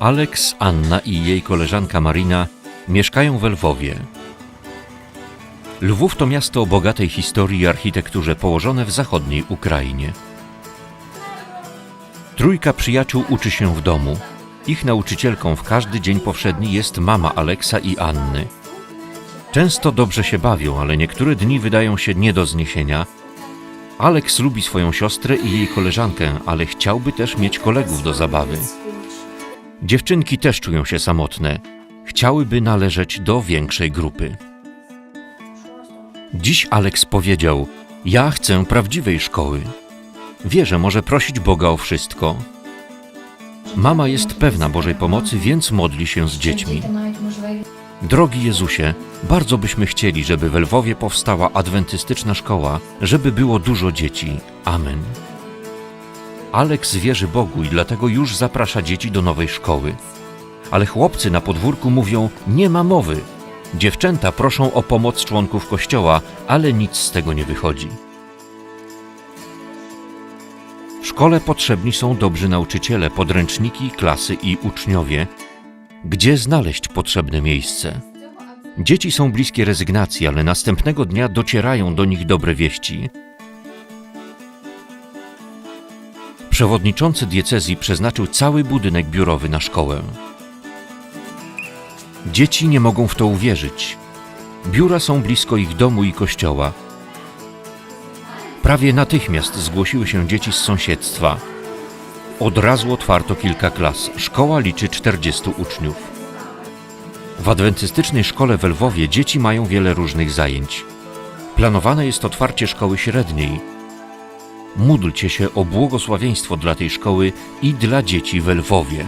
Aleks, Anna i jej koleżanka Marina mieszkają w Lwowie. Lwów to miasto o bogatej historii i architekturze położone w zachodniej Ukrainie. Trójka przyjaciół uczy się w domu. Ich nauczycielką w każdy dzień powszedni jest mama Aleksa i Anny. Często dobrze się bawią, ale niektóre dni wydają się nie do zniesienia. Aleks lubi swoją siostrę i jej koleżankę, ale chciałby też mieć kolegów do zabawy. Dziewczynki też czują się samotne. Chciałyby należeć do większej grupy. Dziś Aleks powiedział: Ja chcę prawdziwej szkoły. Wie, że może prosić Boga o wszystko. Mama jest pewna Bożej pomocy, więc modli się z dziećmi. Drogi Jezusie, bardzo byśmy chcieli, żeby w Lwowie powstała adwentystyczna szkoła, żeby było dużo dzieci. Amen. Aleks wierzy Bogu i dlatego już zaprasza dzieci do nowej szkoły. Ale chłopcy na podwórku mówią: Nie ma mowy. Dziewczęta proszą o pomoc członków kościoła, ale nic z tego nie wychodzi. W szkole potrzebni są dobrzy nauczyciele, podręczniki, klasy i uczniowie. Gdzie znaleźć potrzebne miejsce? Dzieci są bliskie rezygnacji, ale następnego dnia docierają do nich dobre wieści. Przewodniczący diecezji przeznaczył cały budynek biurowy na szkołę. Dzieci nie mogą w to uwierzyć. Biura są blisko ich domu i kościoła. Prawie natychmiast zgłosiły się dzieci z sąsiedztwa. Od razu otwarto kilka klas. Szkoła liczy 40 uczniów. W adwentystycznej szkole w Lwowie dzieci mają wiele różnych zajęć. Planowane jest otwarcie szkoły średniej. Módlcie się o błogosławieństwo dla tej szkoły i dla dzieci w Lwowie.